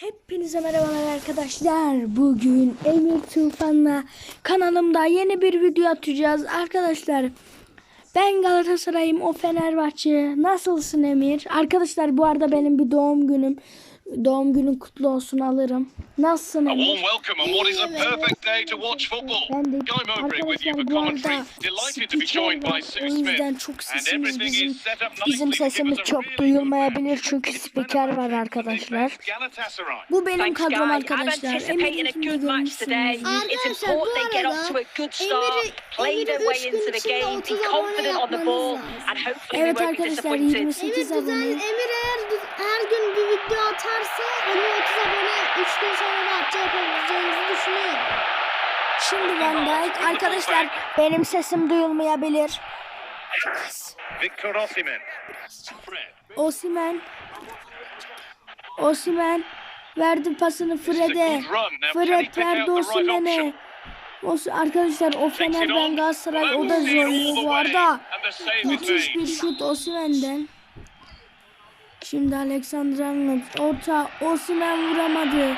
Hepinize merhabalar arkadaşlar. Bugün Emir Tufan'la kanalımda yeni bir video atacağız. Arkadaşlar ben Galatasaray'ım o Fenerbahçe. Nasılsın Emir? Arkadaşlar bu arada benim bir doğum günüm. Doğum günün kutlu olsun alırım. Nasılsın A Emir? warm welcome on what is a perfect day to watch football. Ben de Guy Mowbray with you arkadaşlar for bu commentary. arada Delighted to be joined spiker by var. Sue O yüzden Smith. çok And sesimiz everything bizim is set up bizim sesimiz çok duyulmayabilir çünkü spiker var arkadaşlar. Bu benim kadrom I'm arkadaşlar. anticipating a Emir'inkini good match today. görmüşsünüzdür. It's Arkadaşlar, bu important they get off arada to a good start, Emir'i- play Emir'i their üç way gün into the içinde game, be 30 abone confident on the yapmanız ball, lazım. and hopefully Evet we won't be arkadaşlar disappointed. 28 Emir güzel, abone. Emir eğer her gün bir video atarsa onu 30 abone 3 gün sonra da atça yapabileceğinizi düşünüyorum. Şimdi Van Dijk arkadaşlar benim sesim duyulmayabilir. Victor Osimhen. Fred. Osimen Osimen verdi pasını Fred'e. Fred verdi Osimen'e. Os arkadaşlar o Fener ben Galatasaray o da zorluyor bu arada. Müthiş bir şut Osimen'den. Şimdi Alexander Arnold orta Osimen vuramadı.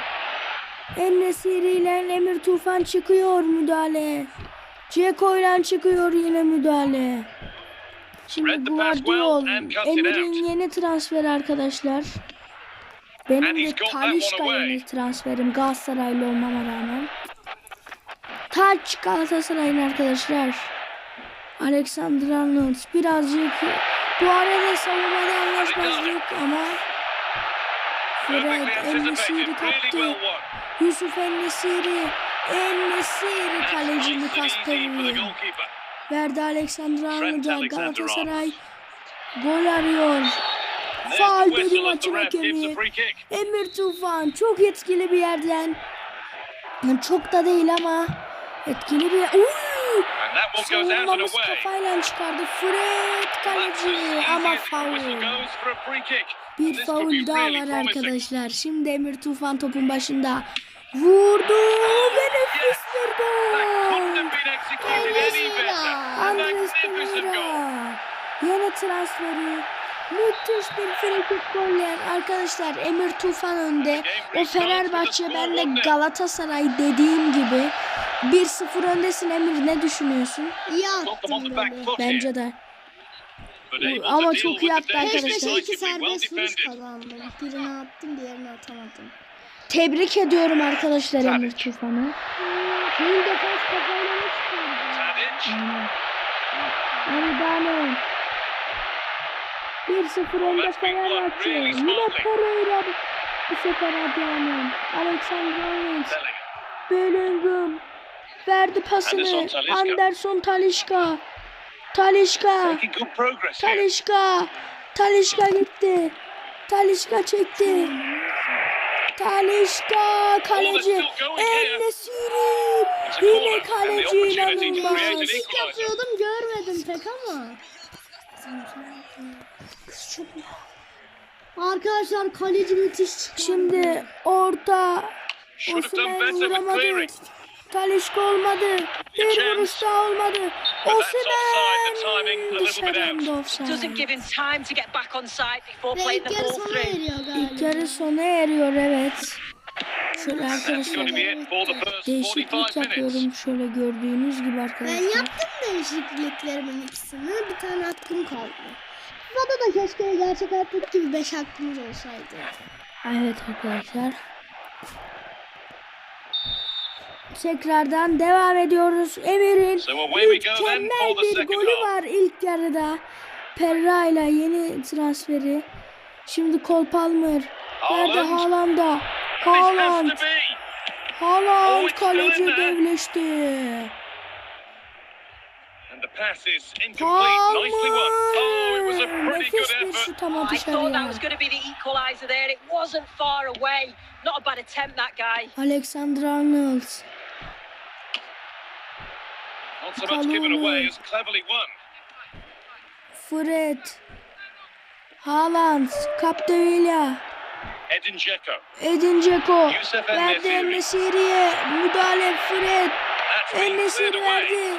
Ennesiri ile Emir Tufan çıkıyor müdahale. Ceko ile çıkıyor yine müdahale. Şimdi well Guardiol Emir'in yeni transferi arkadaşlar. Benim de Talişka yeni transferim Galatasaraylı olmama rağmen. Taç Galatasaray'ın arkadaşlar. Alexander Arnold birazcık bu arada savunmada anlaşmazlık ama Fred Ennesiri kaptı. Yusuf Ennesiri Ennesiri kaleci Lucas Perry verdi Alexander Arnold'a. Galatasaray gol arıyor. The dedi maçın hakemi. Emir Tufan çok etkili bir yerden. Çok da değil ama etkili bir Uy! Savunmamız kafayla çıkardı. Fred kaleci ama faul. Bir faul daha var arkadaşlar. Şimdi Emir Tufan topun başında. Vurdu ve nefis bir gol. Andres. Pereira. Yeni transferi. Müthiş bir frikik goller. Arkadaşlar Emir Tufan önde. O Fenerbahçe ben de Galatasaray dediğim gibi 1-0 öndesin Emir ne düşünüyorsun? İyi here. Bence de. Ama çok iyi danger arkadaşlar. İki serbest vuruş kazandım. Birini attım diğerini atamadım. Tebrik ediyorum arkadaşlar. Emir Tufan'ı. Full defans kafayla ne çıkardı? Tadic. Hadi Dano. 1-0 önde Fenerbahçe. Yine. Pereira. Bu sefer Adriano. Alexander Arnold. Bellingham. Verdi pasını. Anderson Talişka. Talişka. Talişka. Talişka gitti. Talişka çekti. Talişka kaleci. It's a Yine kaleci inanılmaz. İlk yapıyordum görmedim pek ama. Arkadaşlar kaleci müthiş çıktı. Şimdi orta with vuramadı. Talişka olmadı. Bir vuruş daha olmadı. Osimhen timing a little bit dışarıda out. offside. Doesn't give him time to get back on side before Ve playing ilk the yarı ball sona eriyor İlk galiba. yarı sona eriyor evet. Şöyle arkadaşlar it for the first 45 değişiklik minutes. yapıyorum şöyle gördüğünüz gibi Ben arkadaşlar. yaptım değişikliklerimin ikisini. Bir tane hakkım kaldı. Bana da keşke gerçek hayattaki gibi 5 hakkımız olsaydı. Evet arkadaşlar. Tekrardan devam ediyoruz. Emir'in So mükemmel bir golü var ilk yarıda. Perra ile yeni transferi. Şimdi Cole Palmer. Nerede Haaland. Haaland'a? Haaland. Haaland Oh, kaleci devleşti. And the pass is incomplete. Nicely won. Oh, it was a Palmer. pretty good Nefis bir şut ama dışarıya. was going to be the equaliser there. It wasn't far away. Not a bad attempt, that guy. Alexander Arnold. Not so much given away as cleverly won. Fred. Haaland. Capdevilla. Edin Dzeko. Edin Dzeko. Verdi. Enesiri'ye. Müdahale Fred. Enesiri verdi.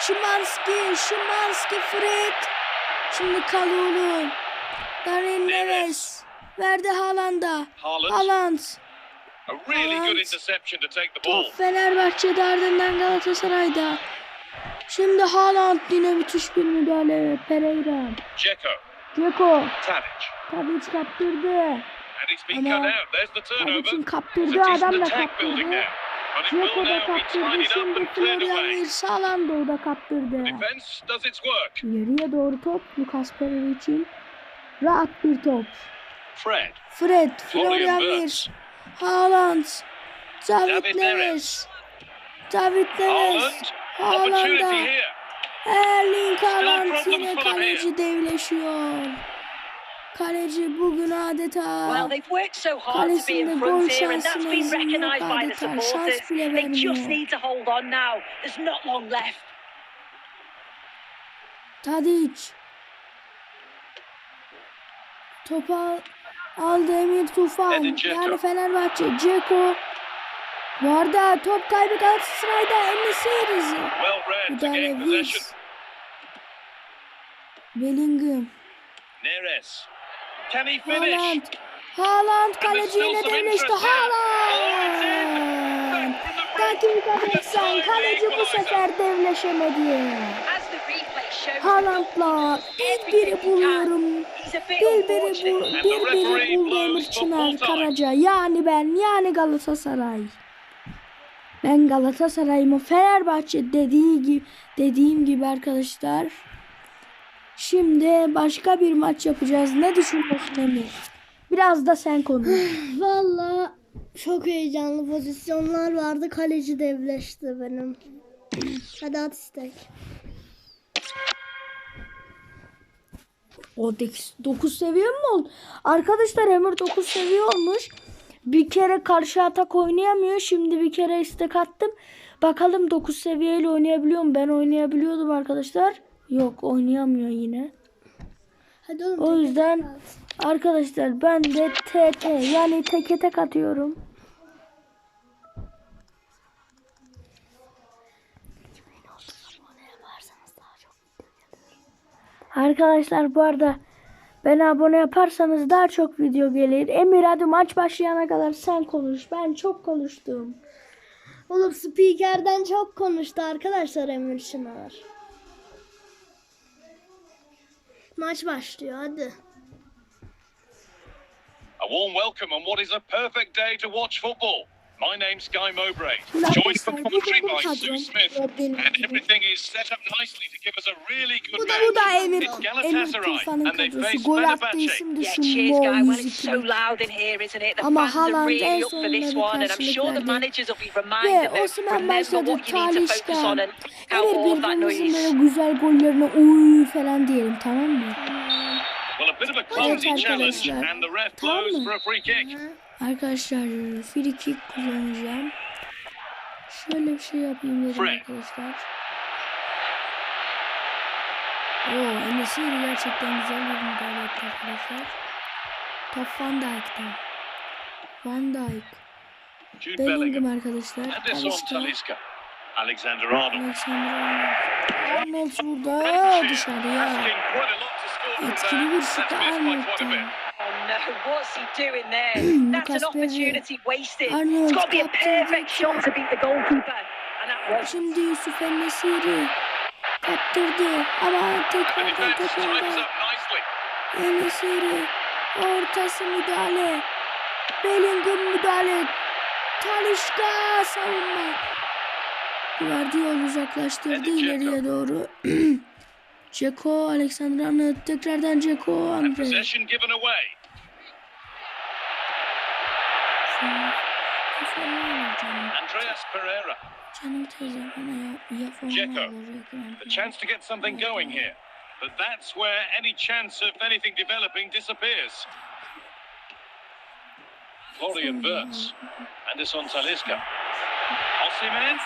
Şimanski. Şimanski Fred. Şimdi Kalulu. Darren Neves. Verdi Haaland'a. Haaland. Haaland. A really good Haaland. interception to take the ball. Top Fenerbahçe'de ardından Galatasaray'da. Şimdi Haaland yine müthiş bir müdahale. Pereira. Dzeko, Dzeko. Tadic. Tadic kaptırdı. Ama. Tadic'in It's a kaptırdı decent adam da kaptırdı. will da kaptırdı. Şimdi Florian Haaland'ı da kaptırdı. İleriye doğru top Lucas Pereira için. Rahat bir top. Fred, Fred, Florian. Wirtz, Haaland, David Neres. David Neres, Haaland'a, here. Erling Haaland yine kaleci devleşiyor. Kaleci bugün adeta Well, they've worked so hard to be kalesinde in gol front here, and that's şansına been izin yok recognised by the adeta. supporters. Şans bile They just vermiyor. need to hold on now. There's not long left. Tadic. Topa aldı Emir Tufan. Yani Fenerbahçe. Ceko. Bu arada top kaybı Galatasaray'da Enesiriz. Müdahale. Wirtz. Bellingham. Neres. Can he finish? Haaland. Haaland kaleciyle devleşti. Haaland. Break. Takip edersen kaleci bu sefer devleşemedi. Haaland'la bir biri buluyorum. Bir biri bu, bir biri referee buldu blows Emir for Çınar. Karaca. Yani ben, yani Galatasaray. Ben Galatasaray'ımı Fenerbahçe dediği gibi, dediğim gibi arkadaşlar. Şimdi başka bir maç yapacağız. Ne düşünüyorsun Emir? Biraz da sen konuş. Valla çok heyecanlı pozisyonlar vardı. Kaleci devleşti benim. Hadi at istek. O 9 seviye mi oldu? Arkadaşlar Emir 9 seviye olmuş. Bir kere karşı atak oynayamıyor. Şimdi bir kere istek attım. Bakalım 9 seviyeyle oynayabiliyor mu? Ben oynayabiliyordum arkadaşlar. Yok oynayamıyor yine. Hadi oğlum. O yüzden arkadaşlar ben de TT yani teke tek atıyorum. Arkadaşlar bu arada beni abone yaparsanız daha çok video gelir. Emir hadi maç başlayana kadar sen konuş. Ben çok konuştum. Oğlum spikerden çok konuştu arkadaşlar Emir Çınar. Maç başlıyor hadi. A warm welcome on what is a perfect day to watch football. My name's Guy Mowbray, joined for commentary by. Sue Smith, and everything is set up nicely to give us a really good match. bu da Emir. Emir Galatasaray, Tufan'ın kadrosu. Gol de Yeah, şu? The Ama Haaland en really up for sonunda this bir one, and I'm karşılık sure the verdi. managers will be Ve Osman başladı. what you need to focus on Talişka. Emir all that birbirimizin böyle güzel gollerine uy falan diyelim tamam mı? Well, a bit of a clumsy challenge, and the ref blows for a free kick. Arkadaşlar free kick kullanacağım. Şöyle bir şey yapayım dedim arkadaşlar. Oo, Enesiri gerçekten güzel bir müdahale etti arkadaşlar. Top Van Dijk'ten. Van Dijk. Bellingham arkadaşlar. Talisca. Alexander Arnold. Alexander Arnold. Arnold burada dışarıya. Etkili bir That's şut missed by quite a Arnold'dan. What's he doing there? That's Lucas an opportunity wasted. Arnold It's got to be a perfect shot to beat the goalkeeper. And that was. Şimdi Yusuf Enesiri kaptırdı. Ama tekrardan tekrardan. Enesiri ortası müdahale. Bellingham müdahale. Talişka savunma Guardiola uzaklaştırdı ileriye doğru. Ceko Alexander Arnold. Tekrardan Ceko And Andre Dzeko. alır ekran. The chance to get something going here. But that's where any chance of anything developing disappears. Florian Wirtz. Anderson Talisca. Osimhen.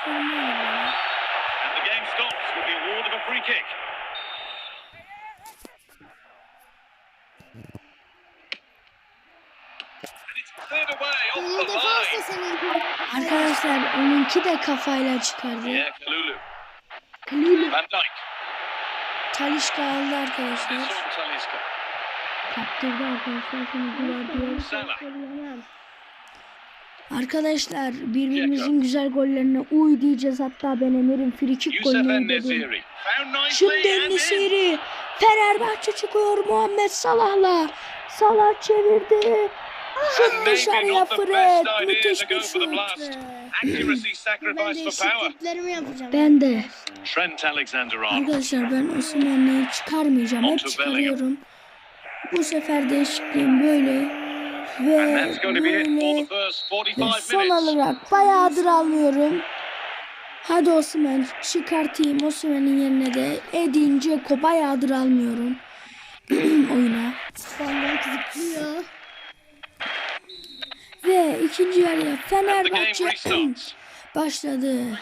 And the game stops with the award of a free kick. Arkadaşlar onunki de kafayla çıkardı. Yeah, Kalulu. Kalulu. Van Dijk. Talişka aldı arkadaşlar. Talisca. Kaptırdı arkadaşlar. Şimdi. Arkadaşlar birbirimizin güzel gollerine uy diyeceğiz. Hatta ben Emir'in frikik golünü dedim. Şimdi. Enesiri. Fenerbahçe çıkıyor Muhammed Salah'la. Salah çevirdi. Maybe dışarıya Fred. Müthiş to bir go for the şut. blast. Accuracy Ben sacrifice for power. değişikliklerimi yapacağım. Ben de. Trent Alexander-Arnold. Arkadaşlar ben Osimhen'i çıkarmayacağım. Hep çıkarıyorum. Bu sefer değişikliğim böyle. Ve böyle ve 45 son olarak bayağıdır almıyorum. Hadi Osimhen çıkartayım Osimhen'in yerine de Edin Dzeko bayağıdır almıyorum. oyuna. Benden zıplıyor. Ve ikinci yarıya Fenerbahçe başladı.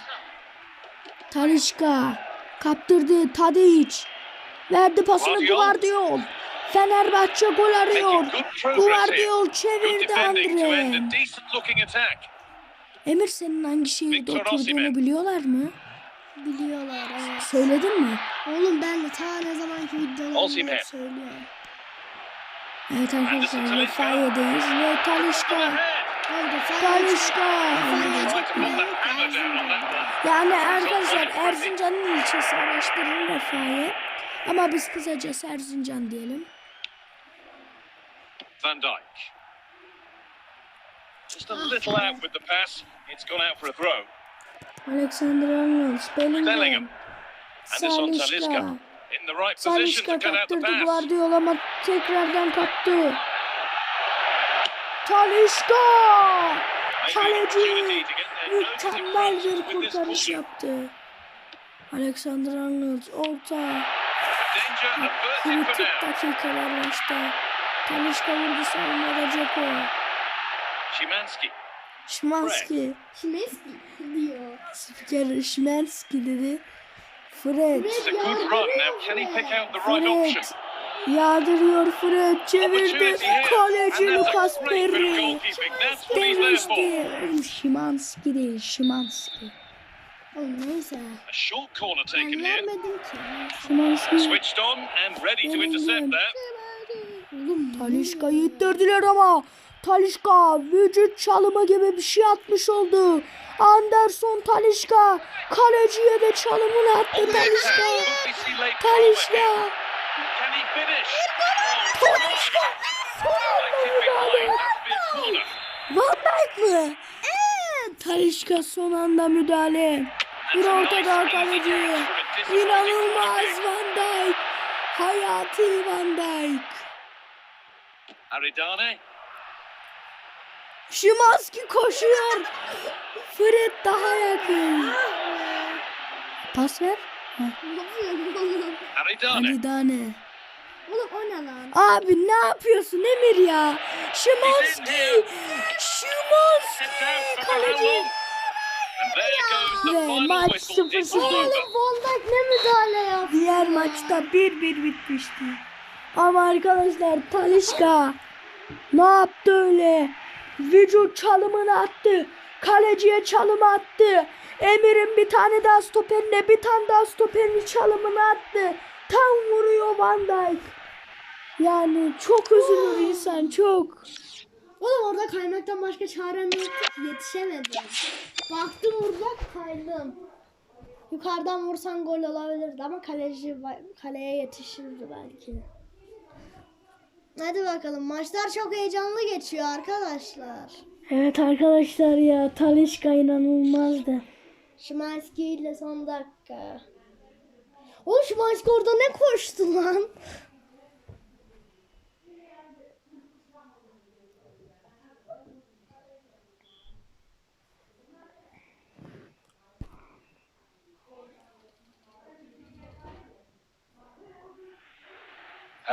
Talişka kaptırdı Tadic. Verdi pasını Guardiol. Fenerbahçe gol arıyor. Guardiol çevirdi Andre. Emir senin hangi şehirde oturduğunu biliyorlar mı? Biliyorlar evet. Söyledin mi? Oğlum ben de ta ne zamanki videolarımda söylüyorum. Evet arkadaşlar. Lefayet'deyiz ve Talişka. Talişka. Yani arkadaşlar Erzincan'ın ilçesi araştırın Lefayet. Ama biz kısacası Erzincan diyelim. Van Dijk. Just a little out with the pass. It's gone out for a throw. Alexander Arnold, Bellingham. Bellingham, Anderson Talisca. Salişka. In the right position Salişka to cut out the kaptırdı. Guardiola ama tekrardan kaptı. Talişka! Kaleci mükemmel bir kurtarış yaptı. Alexander Arnold orta. Danger averted for Kritik now. dakikalar başta. Talişka vurdu savunmada Ceko. Szymanski. Şimanski. Şimeski diyor. Spiker Şimanski dedi. Fred. It's a good run. Now, can he pick out the right option? Fred. Yağdırıyor Fred. Çevirdi. Kaleci Lucas Perry. Demişti. Şimanski değil. Şimanski. Oğlum neyse. A short corner Ben taken here. vermedim ki. Şimanski. Switched on and ready to intercept that. Talişka'yı ittirdiler ama. Talişka vücut çalımı gibi bir şey atmış oldu. Anderson Talişka kaleciye de çalımını attı. Talişka. Talişka. Talişka. Van Dijk mı? Evet. Talişka son anda müdahale. Bir orta daha kaleci. İnanılmaz Van Dijk. Hayati Van Dijk. Aridane. Şimanski koşuyor. Fred daha yakın. Pas ver. Aridane. Oğlum o ne lan? Abi ne yapıyorsun Emir ya? Şimanski. Şimanski. Kaleci. Ve maç whistle. It's 0-0. over. Oğlum Dijk ne müdahale yaptı? Diğer maçta 1-1 bitmişti. Ama arkadaşlar Talişka ne yaptı öyle? Vücut çalımını attı. Kaleciye çalımı attı. Emir'in bir tane daha stoperine bir tane daha stoperini çalımını attı. Tam vuruyor Van Dijk. Yani çok üzülür insan çok. Oğlum orada kaymaktan başka çarem yoktu yetişemedim. Baktım vuracak kaydım. Yukarıdan vursan gol olabilirdi ama kaleci kaleye yetişirdi belki. Hadi bakalım maçlar çok heyecanlı geçiyor arkadaşlar. Evet arkadaşlar ya Talişka inanılmazdı. Şimanski ile son dakika. O Şimanski orada ne koştu lan?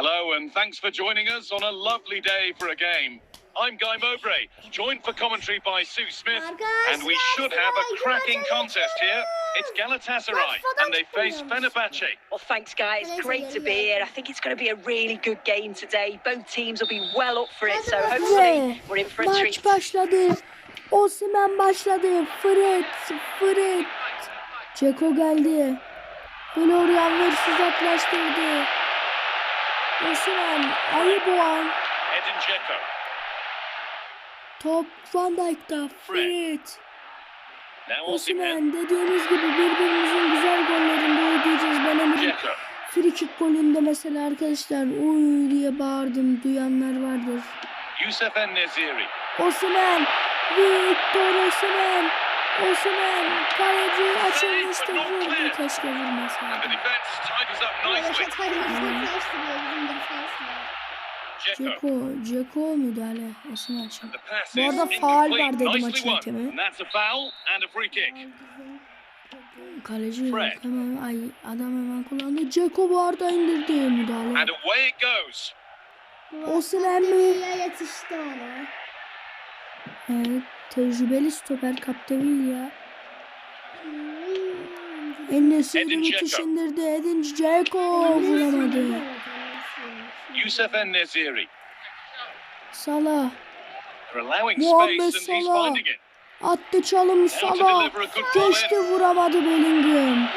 Hello, and thanks for joining us on a lovely day for a game. I'm Guy Mowbray, joined for commentary by Sue Smith, oh, and we should have a cracking contest here. It's Galatasaray, and they face Fenerbahce. Well, thanks, guys. Great to be here. I think it's going to be a really good game today. Both teams will be well up for it, so hopefully we're in for a maç treat. başladı. Osimhen başladı. Fred, Fred. Ceko geldi. Florian Wirtz uzaklaştırdı. Osimhen, ayı boğan. Edin Dzeko. Top Van Dijk'ta. Fred. Osimhen. Dediğimiz gibi birbirimizin güzel gollerinde oynayacağız. Ben Dzeko. free kick golünde mesela arkadaşlar uy diye bağırdım duyanlar vardır. Yusuf Nesiri. Osimhen, Victor Osimhen, Osimhen, kaleci açılmıştı vurdu keşke vurmasaydı. Ceko, Ceko müdahale Osimhen şimdi. Bu arada faul incomplete. var dedi free kick. Kaleci hemen ay adam hemen kullandı. Ceko bu arada indirdi müdahale. Mi? Kaptevilla yetişti ona. Evet, tecrübeli stoper Capdevilla. Edin müthiş indirdi. Edin Dzeko vuramadı. Yusuf Nesiri. Salah Muhammed Salah. attı çalım Salah. Geçti vuramadı Bellingham.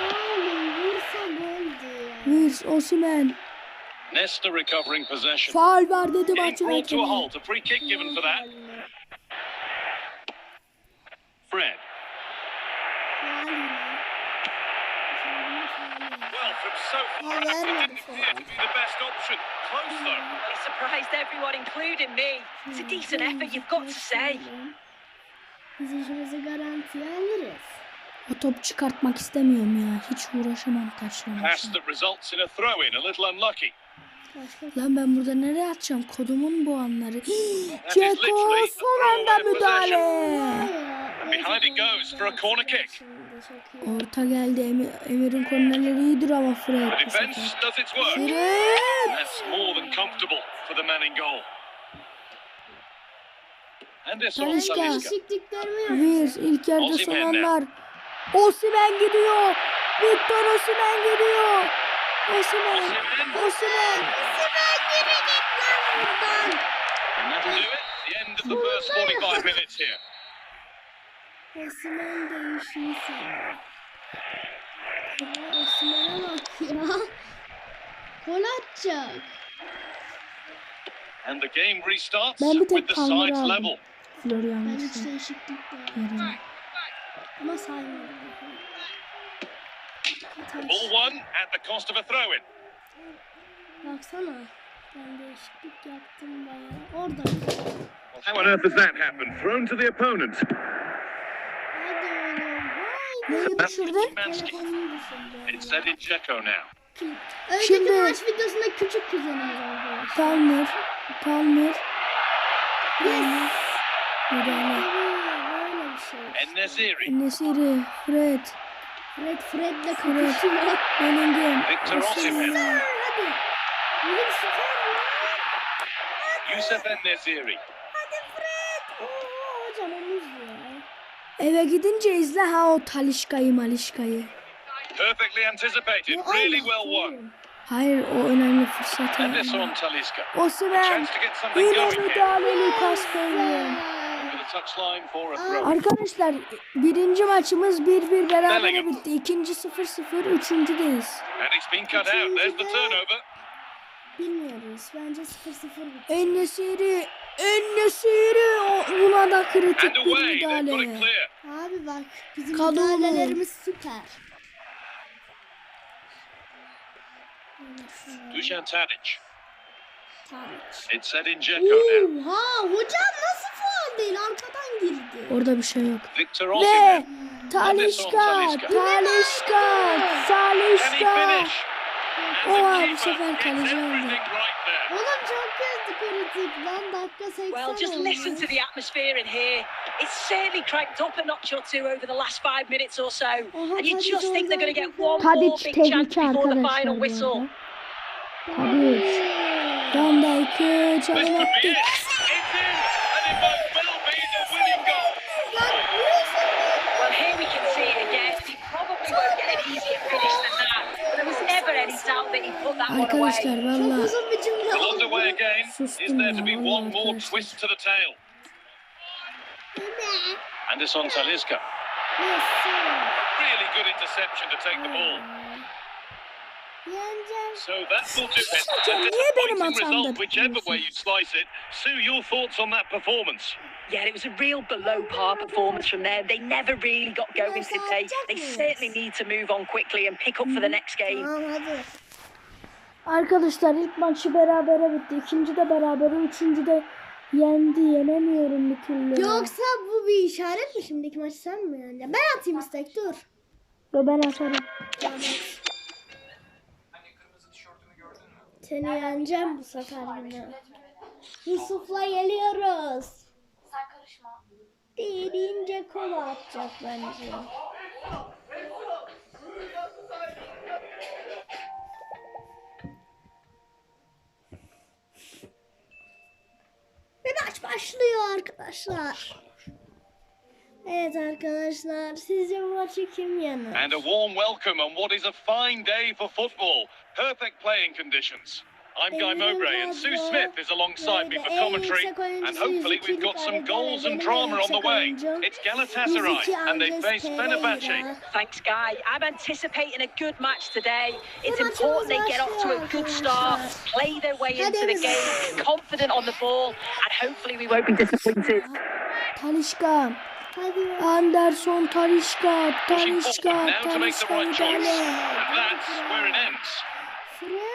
Wirs Osimhen. Nesta recovering possession. Faul var dedi maçın hakemi. Fred. Well, from so far, it didn't appear to be the best option. Close though. He surprised everyone, including me. It's a decent effort, you've got to say. Biz işimizi garantiye alırız. O top çıkartmak istemiyorum ya. Hiç uğraşamam taşlamak. Pass that results in a throw in. A little unlucky. Başka Lan ben burada nereye atacağım? Kodumun bu anları. Ceko son anda müdahale. Behind it goes for a corner kick. Orta geldi. Emir, Emir'in kornerleri iyidir ama Fred The defence does its work. Fred! That's more than comfortable for the man in goal. And this on Talisca. Talisca. Değişiklikler mi Wirs yapacak? ilk yarıda son Osimhen ne? anlar. Osimhen gidiyor. Victor Osimhen gidiyor. Osimhen. Osimhen. Osimhen. And that'll do it. The end of the first 45 minutes here. Osman değişiyor sana. Ya Osman'a bak ya. Gol atacak. And the game restarts Ben bir tek with the Palmer'ı sides level. Florian Ben hiç değişiklik yok. Ama saymadım. Ball one at the cost of a throw in. Baksana. Ben değişiklik yaptım bayağı. Orada. How on earth has that happened? Thrown to the opponent. Neyi düşürdün? Önceki Şimdi- maç videosunda küçük kuzenimiz arkadaşlar. Palmer. Palmer. Palmer. Müdahale. Şey. And Nesiri. Nesiri. Fred. Fred Fred'le kapışıyor. Bellingham. Victor Osimhen. Hadi. Yusuf and Nesiri. Hadi Fred. Oo hocam omuz ya. Eve gidince izle ha o Talişka'yı Malişka'yı. Perfectly anticipated. Really well won. Hayır o önemli fırsat. Get something Yine going here. müdahale Lucas Bellingham. To the touchline for a throw. Arkadaşlar birinci maçımız 1-1 berabere bitti. İkinci 0-0. Üçüncüdeyiz. Turnover. Bilmiyoruz. Bence 0-0 bitti. Ennesiri. Ennesiri. O- Buna da kritik And bir müdahale. Abi bak bizim Kadın. müdahalelerimiz süper. Dusan Tadic. Tadic. It's Edin Dzeko now. Oha hocam nasıl faul değil arkadan girdi. Orada bir şey yok. Victor Ve. Talişka. Talisca. Talişka. Talişka. Oha, bu sefer kaleci oldu. Oğlum Well, just listen to the atmosphere in here. It's certainly cranked up a notch or two over the last five minutes or so. And you just think they're going to get oradan one more big chance before the final whistle. arada. Tadic. Van Dijk'ı This çalım could be attı. it. It's in. And it might well be the winning goal. Well, here we can see it again. He probably won't get an easier finish than that. But there was never any doubt that he put that one away. Arkadaşlar Çok valla uzun bir cümle Still oldu. underway again. Is Sustum there to ya, be one more arkadaşlar. twist to the tail? And it's on Talisca. Nasıl? Really good interception to take the ball. So that will do it. Hocam A disappointing result, whichever way you slice it. Sue, your thoughts on that performance? Yeah, it was a real below par performance from there. They never really got going today. They certainly need to move on quickly and pick up for the next game. Arkadaşlar ilk maçı berabere bitti. İkinci de berabere. Üçüncü de yendi. Yenemiyorum bir türlü. Yoksa bu bir işaret mi şimdiki maçı sen mi yani? Ben atayım istek dur. Yo, ben atarım. Seni yeneceğim bu sefer yine. Yusuf'la geliyoruz. Sen karışma. Deyince kola atacak bence. Başlıyor arkadaşlar. Evet arkadaşlar sizce maçı kim yener? And a warm welcome on what is a fine day for football. Perfect playing conditions. I'm Guy Mowbray and Sue Smith is alongside me for commentary. And hopefully we've got some goals and drama on the way. It's Galatasaray and they face Fenerbahce. Thanks, Guy. I'm anticipating a good match today. It's important they get off to a good start, play their way into the game, confident on the ball, and hopefully we won't be disappointed. Talişka. Hadi. Anderson Talişka. Pushing Talişka. forward now to make the Talişka right choice. müdahale. And that's where it ends.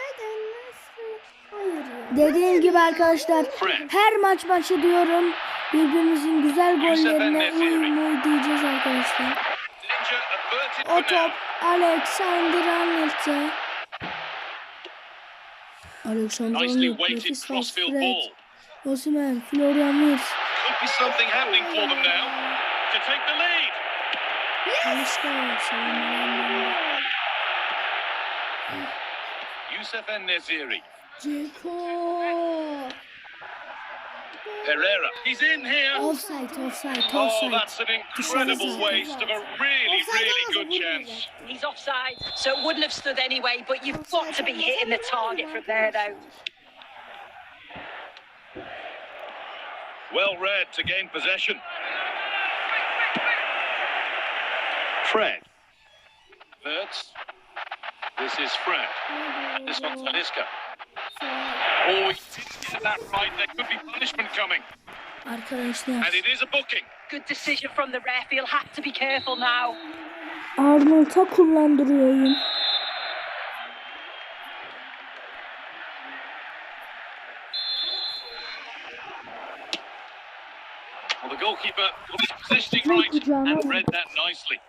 Dediğim gibi arkadaşlar her maç başı diyorum birbirimisin güzel Yusuf gollerine En-Nesyri. uy uy diyeceğiz arkadaşlar. O top Alexander Arnold'e. Alexander Arnold nefis pas Fred. Osimhen, Florian Wirtz. Could be something happening for them now to take the lead. Talişka savunmalarında. Youssef En-Neziri. Ceko. Pereira. He's in here. Offside, offside, oh, offside. Oh, that's an incredible waste of a really, really good chance. He's offside, so it wouldn't have stood anyway, but you've got to be hitting the target from there, though. Well read to gain possession. Fred. Verts. This is Fred. This one's Talisca. Oh, he didn't get that right. There could be punishment coming. Arkadaşlar And it is a booking. Good decision from the ref. He'll have to be careful now. Arnold'a kullandırıyor oyun. Well, the goalkeeper got his positioning right and read that nicely.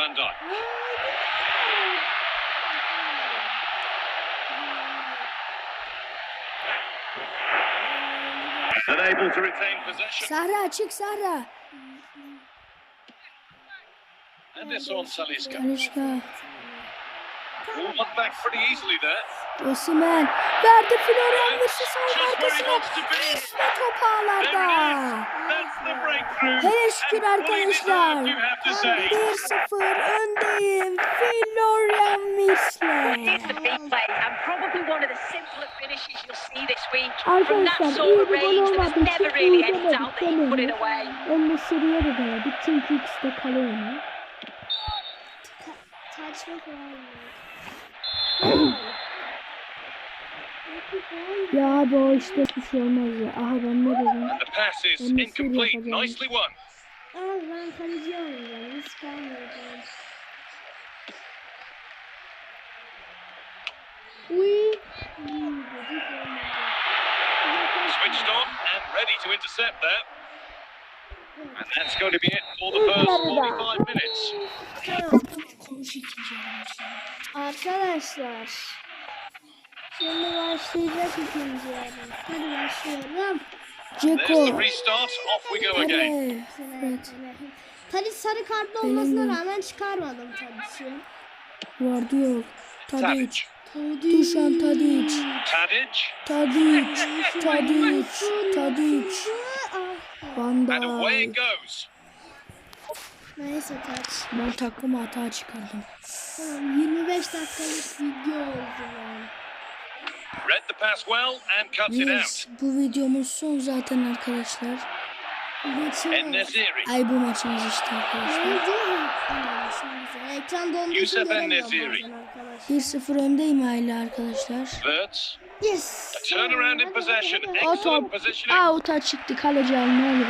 Van Dijk. Unable to retain possession. Sahra çık Sahra. Anderson Saliska. Talişka. All back pretty easily there. Osimhen. Verdi Florian Wirtz'e sağ arkasına. İsme top ağlarda. Hele şükür arkadaşlar. deserved, you have to say. 1-0 öndeyim. Florian that Arkadaşlar iyi bir gol olmadı. Çok iyi demedik. away. Önde Siri'ye de denedik. Çünkü ikisi de kale oynuyor. Saçma falan. Ya abi o işte bir şey olmaz ya. Aha ben ne dedim? And the pass is incomplete. Nicely won. Ama ben kaleci oynayacağım. Hiç kalmayacağım. Uy. Dedik olmadı. Switched on and ready to intercept there. And that's going to be it for the first 45 minutes. Arkadaşlar. Şimdi başlayacak ikinci yarı. Hadi başlayalım. Ceko. Tadiç sarı kartlı olmasına rağmen çıkarmadım Tadiç'i. Vardı yok. Tadic. Dušan Tadic. Tadic. Tadic. Tadic. Tadic. Van And away Dijk. Neyse Taç. Ben takım hata çıkardım. Tamam 25 dakikalık video oldu yani. Read the pass well and cuts it Yes, out. bu videomuz son zaten arkadaşlar. Ay bu maçımız işte arkadaşlar. Ekran donduğu için Yusuf göremiyorum En-Nesyri. bazen arkadaşlar. 1-0 öndeyim hala arkadaşlar. Yes. Turnaround in possession. Excellent positioning. out'a çıktı kaleci al ne olur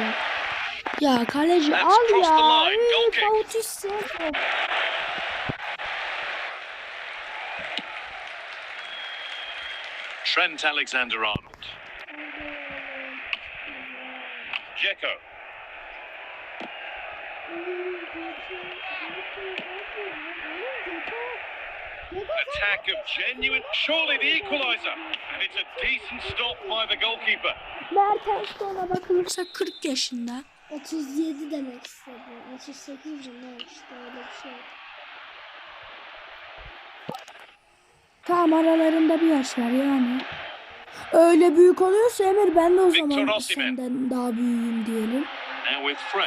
ya. Kaleci al ya. line, goal kick. Bautista. Trent Alexander-Arnold. Dzeko. Attack of genuine. Surely the equaliser. And it's a decent stop by the goalkeeper. Mertens de ona bakılırsa 40 yaşında. 37 demek istedim. 38 mi ne işte öyle bir şey. Tam aralarında bir yaş var yani. Öyle büyük oluyorsa Emir ben de o zaman senden daha büyüğüm diyelim.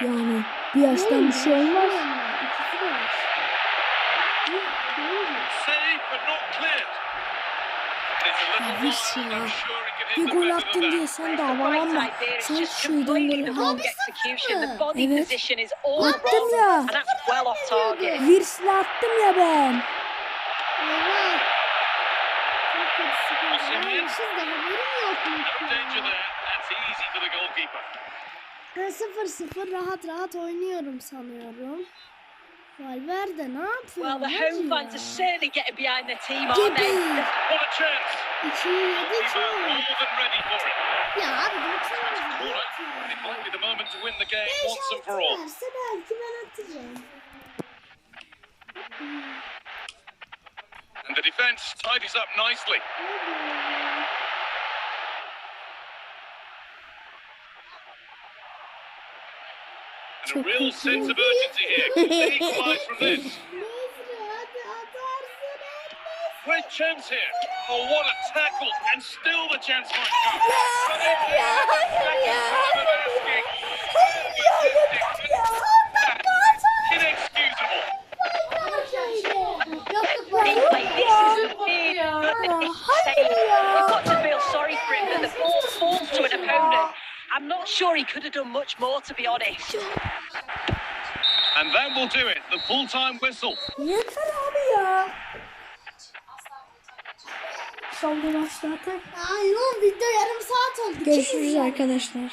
Yani bir yaştan bir şey olmaz. İkisi de var. Saved but not cleared. It's a little Virsi wide. ya. Bir could gol attın diye sen de havalanma. Sen the gol body Evet. Attım ya. Virs'le attım ya ben. Eyvah. 0 0 rahat rahat oynuyorum sanıyorum. Valverde ne yapıyor? Well, the home fans are certainly getting behind the team, aren't they? What a chance! İki yedi ki. Ya abi bu Beş altı verse belki ben atacağım. And the defence tidies up nicely. And a real sense of urgency here. Could they equalise from this? Nesri hadi atarsın Enes. Great chance here. Oh, what a tackle. And still the chance might come. I'm not sure he could have done much more, to be honest. And that will do it. The full-time whistle. Yeter abi ya. Son bir maç zaten. Ay oğlum video yarım saat oldu. Görüşürüz arkadaşlar.